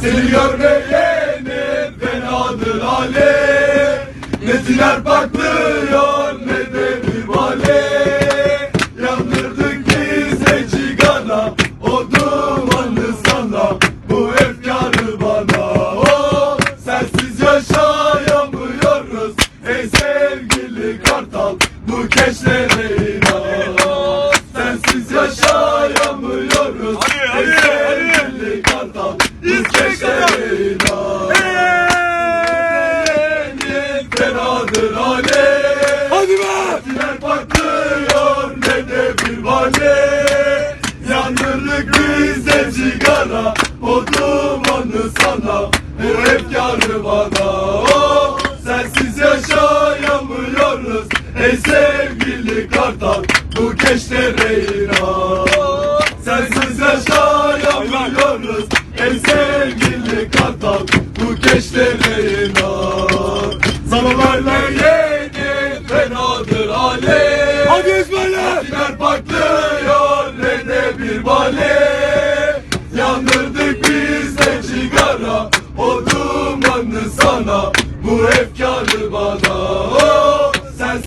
Seni görmeyenim fenadır alem Nesiler farklı Bu keşlere inan. Sensiz yaşayamıyoruz. Hadi, hadi, hadi. kartal. Bu keşlere inan. Senin fenadır hali Hadi be! Etiler patlıyor ne de bir vale Yandırdık biz de cigara. O dumanı sana Bu efkarı bana Ey sevgili kartal Bu keşlere inan. Sensiz yaşayamıyoruz. Ey sevgili kartal Bu keşlere inan. Zanalarla yeni fenadır hali Hadi ezberle! Etiler patlıyor ne de bir bale. Yandırdık biz de cigara O dumanı sana Bu efkarı bana